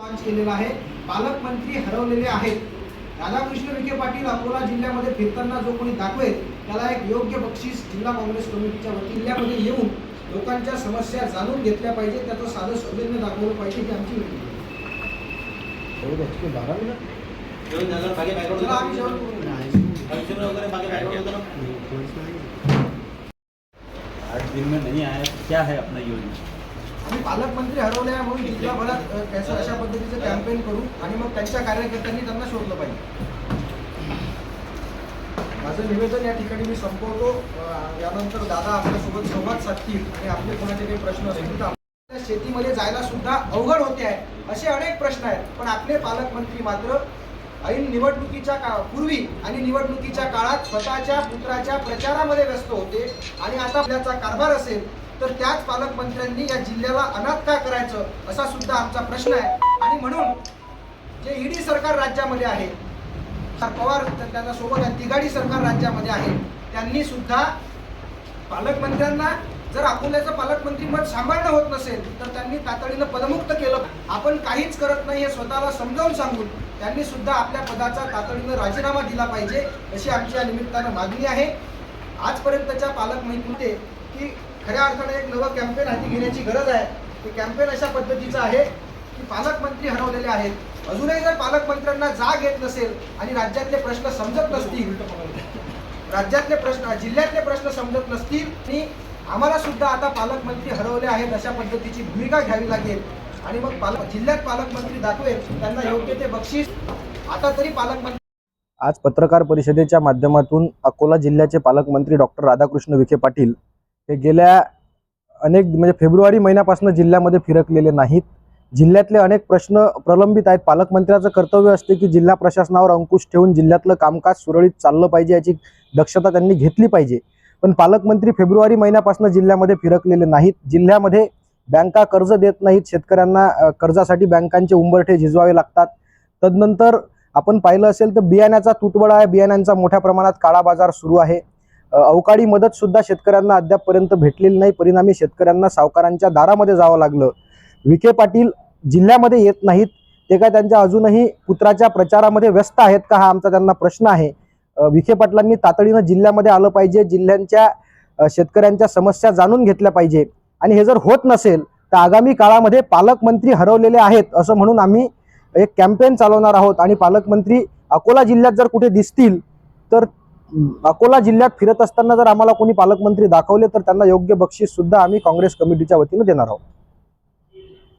Launch केलेला आहे. पालकमंत्री हरवलेले आहेत. राधाकृष्ण विखे पाटील अकोला जिल्ह्यामध्ये फिरताना जो कोणी दाखवेल त्याला एक योग्य बक्षीस जिल्हा काँग्रेस कमिटीच्या वतीने जिल्ह्यामध्ये येऊन लोकांच्या समस्या जाणून घेतल्या पाहिजे. त्याचं साधं सौजन्य दाखवलं पाहिजे ही आमची विनंती आठ दिन में नहीं आया क्या है अपना योजना? आम्ही पालकमंत्री हरवले आहे म्हणून जिल्हाभरात त्याचं अशा पद्धतीचं कॅम्पेन करू आणि मग त्यांच्या कार्यकर्त्यांनी त्यांना शोधलं पाहिजे. माझं निवेदन या ठिकाणी मी संपवतो. यानंतर दादा आपल्यासोबत संवाद साधतील आणि आपले कोणाचे काही प्रश्न असतील तर शेतीमध्ये जायला सुद्धा अवघड होते आहे असे अनेक प्रश्न आहेत. पण आपले पालकमंत्री मात्र ऐन निवडणुकीच्या का पूर्वी आणि निवडणुकीच्या काळात स्वतःच्या पुत्राच्या प्रचारामध्ये व्यस्त होते आणि आता आपल्याचा कारभार असेल तर त्याच पालकमंत्र्यांनी या जिल्ह्याला अनाथ का करायचं असा सुद्धा आमचा प्रश्न आहे. आणि म्हणून जे ईडी सरकार राज्यामध्ये आहे पवार त- त्यांना सोबत तिघाडी सरकार राज्यामध्ये आहे त्यांनी सुद्धा पालकमंत्र्यांना जर अकोल्याचं पालकमंत्री मत सांभाळणं होत नसेल तर त्यांनी तातडीनं पदमुक्त केलं. आपण काहीच करत नाही हे स्वतःला समजावून सांगून त्यांनी सुद्धा आपल्या पदाचा तातडीनं राजीनामा दिला पाहिजे अशी आमच्या निमित्तानं मागणी आहे. आजपर्यंतच्या पालकमंत्री की खऱ्या अर्थाने एक नवं कॅम्पेन हाती घेण्याची गरज आहे. ते कॅम्पेन अशा पद्धतीचं आहे की पालकमंत्री हरवलेले आहेत. अजूनही जर पालकमंत्र्यांना जाग येत नसेल आणि राज्यातले प्रश्न समजत नसतील राज्यातले प्रश्न जिल्ह्यातले प्रश्न समजत नसतील आणि आम्हाला सुद्धा आता पालकमंत्री हरवले आहेत अशा पद्धतीची भूमिका घ्यावी लागेल. आणि मग पालक जिल्ह्यात पालकमंत्री दाखवेल त्यांना योग्य ते बक्षीस. आता तरी पालकमंत्री आज पत्रकार परिषदेच्या माध्यमातून अकोला जिल्ह्याचे पालकमंत्री डॉक्टर राधाकृष्ण विखे पाटील हे गेल्या अनेक म्हणजे फेब्रुवारी महिन्यापासून जिल्ह्यामध्ये फिरकलेले नाहीत. जिल्ह्यातले अनेक प्रश्न प्रलंबित आहेत. पालकमंत्र्याचं कर्तव्य असते की जिल्हा प्रशासनावर अंकुश ठेवून जिल्ह्यातलं कामकाज सुरळीत चाललं पाहिजे याची दक्षता त्यांनी घेतली पाहिजे. पण पालकमंत्री फेब्रुवारी महिन्यापासून जिल्ह्यामध्ये फिरकलेले नाहीत. जिल्ह्यामध्ये बँका कर्ज देत नाहीत. शेतकऱ्यांना कर्जासाठी बँकांचे उंबरठे झिजवावे लागतात. तदनंतर आपण पाहिलं असेल तर बियाण्याचा तुटवडा आहे. बियाण्यांचा मोठ्या प्रमाणात काळा बाजार सुरू आहे. अवकाळी मदत सुद्धा शेतकऱ्यांना अद्यापपर्यंत भेटलेली नाही. परिणामी शेतकऱ्यांना सावकारांच्या दारामध्ये जावं लागलं. विखे पाटील जिल्ह्यामध्ये येत नाहीत. ते काय त्यांच्या अजूनही पुत्राच्या प्रचारामध्ये व्यस्त आहेत का? हा आमचा त्यांना प्रश्न आहे. विखे पाटलांनी तातडीनं जिल्ह्यामध्ये आलं पाहिजे. जिल्ह्यांच्या शेतकऱ्यांच्या समस्या जाणून घेतल्या पाहिजे. आणि हे जर होत नसेल तर आगामी काळामध्ये पालकमंत्री हरवलेले आहेत असं म्हणून आम्ही एक कॅम्पेन चालवणार आहोत. आणि पालकमंत्री अकोला जिल्ह्यात जर कुठे दिसतील तर अकोला जिल्ह्यात फिरत असताना जर आम्हाला कोणी पालकमंत्री दाखवले तर त्यांना योग्य बक्षीस सुद्धा आम्ही काँग्रेस कमिटीच्या वतीनं देणार आहोत.